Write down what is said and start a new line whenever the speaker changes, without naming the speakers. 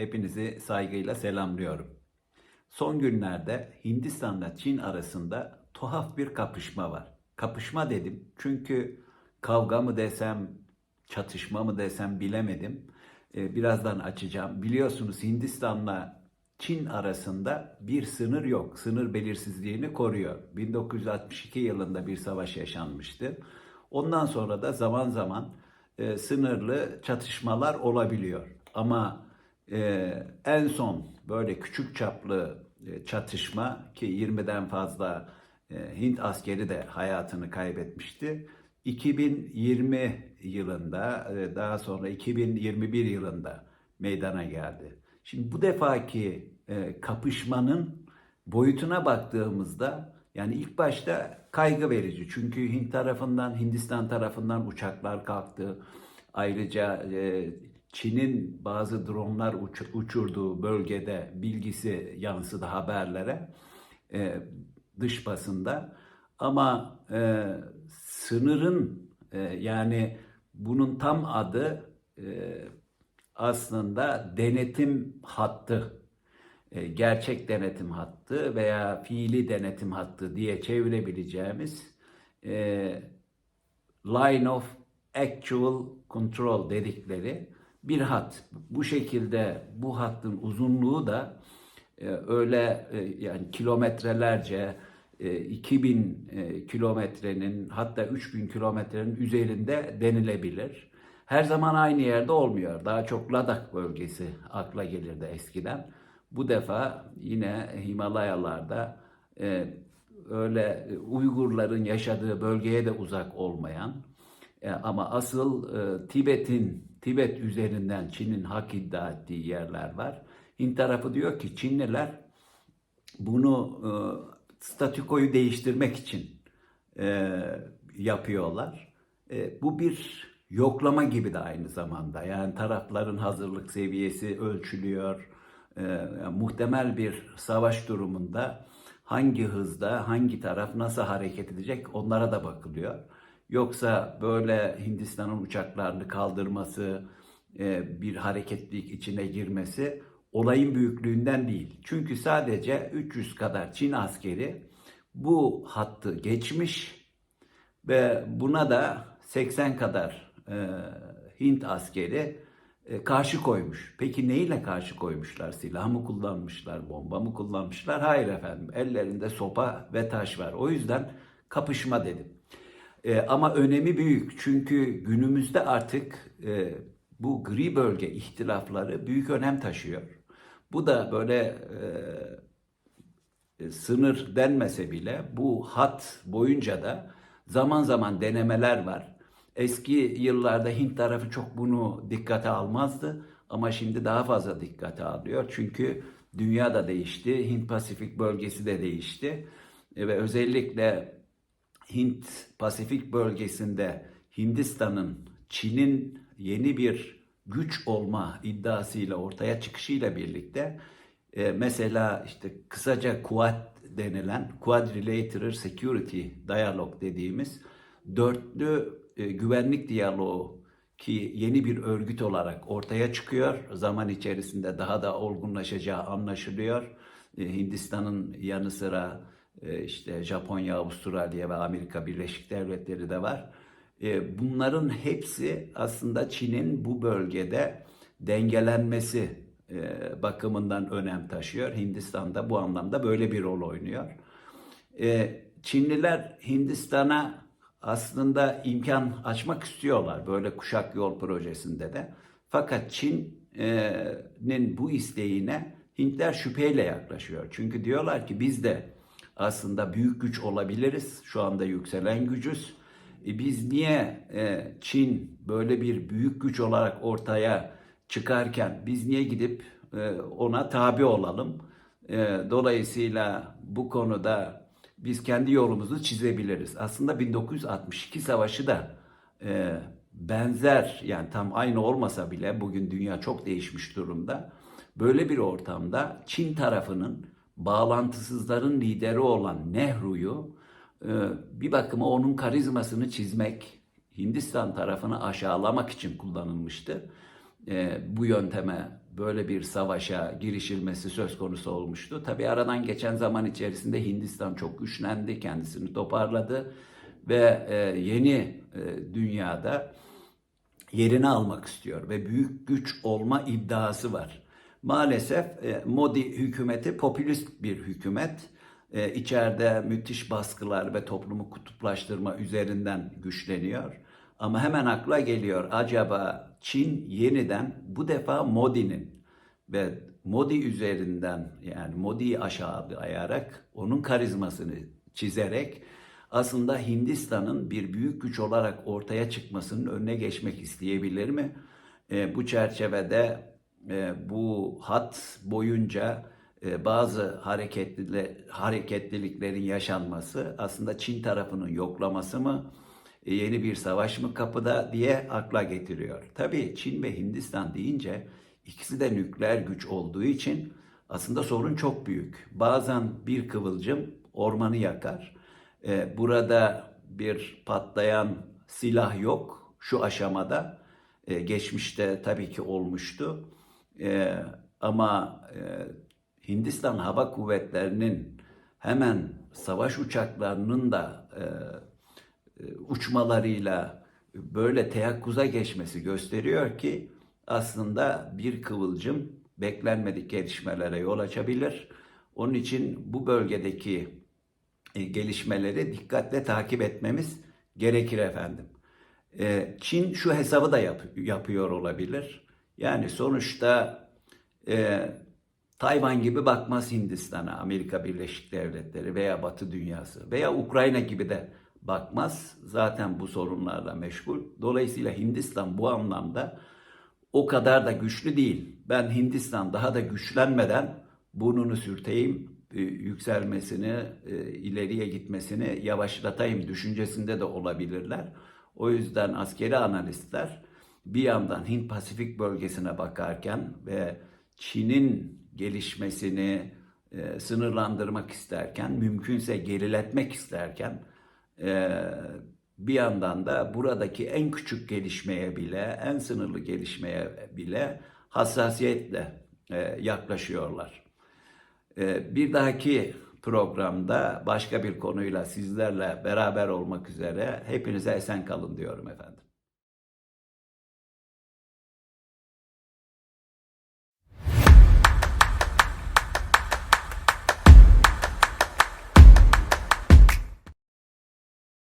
Hepinizi saygıyla selamlıyorum. Son günlerde Hindistan'la Çin arasında tuhaf bir kapışma var. Kapışma dedim çünkü kavga mı desem, çatışma mı desem bilemedim. Ee, birazdan açacağım. Biliyorsunuz Hindistan'la Çin arasında bir sınır yok. Sınır belirsizliğini koruyor. 1962 yılında bir savaş yaşanmıştı. Ondan sonra da zaman zaman e, sınırlı çatışmalar olabiliyor. Ama e, en son böyle küçük çaplı e, çatışma ki 20'den fazla e, Hint askeri de hayatını kaybetmişti. 2020 yılında e, daha sonra 2021 yılında meydana geldi. Şimdi bu defaki e, kapışmanın boyutuna baktığımızda yani ilk başta kaygı verici. Çünkü Hint tarafından, Hindistan tarafından uçaklar kalktı. Ayrıca e, Çin'in bazı dronlar uç- uçurduğu bölgede bilgisi yansıdı haberlere e, dış basında. Ama e, sınırın e, yani bunun tam adı e, aslında denetim hattı e, gerçek denetim hattı veya fiili denetim hattı diye çevirebileceğimiz e, line of actual control dedikleri bir hat. Bu şekilde bu hattın uzunluğu da e, öyle e, yani kilometrelerce e, 2000 e, kilometrenin hatta 3000 kilometrenin üzerinde denilebilir. Her zaman aynı yerde olmuyor. Daha çok Ladak bölgesi akla gelirdi eskiden. Bu defa yine Himalayalarda öyle Uygurların yaşadığı bölgeye de uzak olmayan ama asıl Tibet'in Tibet üzerinden Çin'in hak iddia ettiği yerler var. Hint tarafı diyor ki Çinliler bunu e, statükoyu değiştirmek için e, yapıyorlar. E, bu bir yoklama gibi de aynı zamanda. Yani tarafların hazırlık seviyesi ölçülüyor. E, yani muhtemel bir savaş durumunda hangi hızda, hangi taraf nasıl hareket edecek onlara da bakılıyor. Yoksa böyle Hindistan'ın uçaklarını kaldırması, e, bir hareketlilik içine girmesi olayın büyüklüğünden değil. Çünkü sadece 300 kadar Çin askeri bu hattı geçmiş ve buna da 80 kadar e, Hint askeri e, karşı koymuş. Peki neyle karşı koymuşlar? Silah mı kullanmışlar, bomba mı kullanmışlar? Hayır efendim. Ellerinde sopa ve taş var. O yüzden kapışma dedim. E, ama önemi büyük. Çünkü günümüzde artık e, bu gri bölge ihtilafları büyük önem taşıyor. Bu da böyle e, sınır denmese bile bu hat boyunca da zaman zaman denemeler var. Eski yıllarda Hint tarafı çok bunu dikkate almazdı ama şimdi daha fazla dikkate alıyor. Çünkü dünya da değişti, Hint Pasifik bölgesi de değişti E, ve özellikle Hint Pasifik bölgesinde Hindistan'ın Çin'in yeni bir güç olma iddiasıyla ortaya çıkışıyla birlikte e, mesela işte kısaca Quad denilen Quadrilateral Security Dialogue dediğimiz dörtlü e, güvenlik diyaloğu ki yeni bir örgüt olarak ortaya çıkıyor. Zaman içerisinde daha da olgunlaşacağı anlaşılıyor. E, Hindistan'ın yanı sıra işte Japonya, Avustralya ve Amerika Birleşik Devletleri de var. E, bunların hepsi aslında Çin'in bu bölgede dengelenmesi e, bakımından önem taşıyor. Hindistan da bu anlamda böyle bir rol oynuyor. E, Çinliler Hindistan'a aslında imkan açmak istiyorlar böyle kuşak yol projesinde de. Fakat Çin'in bu isteğine Hintler şüpheyle yaklaşıyor. Çünkü diyorlar ki biz de aslında büyük güç olabiliriz. Şu anda yükselen gücüz. E biz niye e, Çin böyle bir büyük güç olarak ortaya çıkarken biz niye gidip e, ona tabi olalım? E, dolayısıyla bu konuda biz kendi yolumuzu çizebiliriz. Aslında 1962 savaşı da e, benzer yani tam aynı olmasa bile bugün dünya çok değişmiş durumda. Böyle bir ortamda Çin tarafının bağlantısızların lideri olan Nehru'yu e, bir bakıma onun karizmasını çizmek, Hindistan tarafını aşağılamak için kullanılmıştı. E, bu yönteme böyle bir savaşa girişilmesi söz konusu olmuştu. Tabii aradan geçen zaman içerisinde Hindistan çok güçlendi, kendisini toparladı ve e, yeni dünyada yerini almak istiyor ve büyük güç olma iddiası var. Maalesef e, Modi hükümeti popülist bir hükümet. E, içeride müthiş baskılar ve toplumu kutuplaştırma üzerinden güçleniyor. Ama hemen akla geliyor acaba Çin yeniden bu defa Modi'nin ve Modi üzerinden yani Modi'yi aşağılayarak onun karizmasını çizerek aslında Hindistan'ın bir büyük güç olarak ortaya çıkmasının önüne geçmek isteyebilir mi? E, bu çerçevede e, bu hat boyunca e, bazı hareketli, hareketliliklerin yaşanması aslında Çin tarafının yoklaması mı? E, yeni bir savaş mı kapıda diye akla getiriyor. Tabii Çin ve Hindistan deyince ikisi de nükleer güç olduğu için aslında sorun çok büyük. Bazen bir kıvılcım ormanı yakar. Burada bir patlayan silah yok şu aşamada. Geçmişte tabii ki olmuştu. E, ama e, Hindistan Hava Kuvvetleri'nin hemen savaş uçaklarının da e, e, uçmalarıyla böyle teyakkuza geçmesi gösteriyor ki aslında bir kıvılcım beklenmedik gelişmelere yol açabilir. Onun için bu bölgedeki e, gelişmeleri dikkatle takip etmemiz gerekir efendim. E, Çin şu hesabı da yap, yapıyor olabilir. Yani sonuçta e, Tayvan gibi bakmaz Hindistan'a, Amerika Birleşik Devletleri veya Batı dünyası veya Ukrayna gibi de bakmaz. Zaten bu sorunlarla meşgul. Dolayısıyla Hindistan bu anlamda o kadar da güçlü değil. Ben Hindistan daha da güçlenmeden burnunu sürteyim, e, yükselmesini, e, ileriye gitmesini yavaşlatayım düşüncesinde de olabilirler. O yüzden askeri analistler bir yandan Hint Pasifik bölgesine bakarken ve Çin'in gelişmesini e, sınırlandırmak isterken, mümkünse geriletmek isterken e, bir yandan da buradaki en küçük gelişmeye bile, en sınırlı gelişmeye bile hassasiyetle e, yaklaşıyorlar. E, bir dahaki programda başka bir konuyla sizlerle beraber olmak üzere hepinize esen kalın diyorum efendim.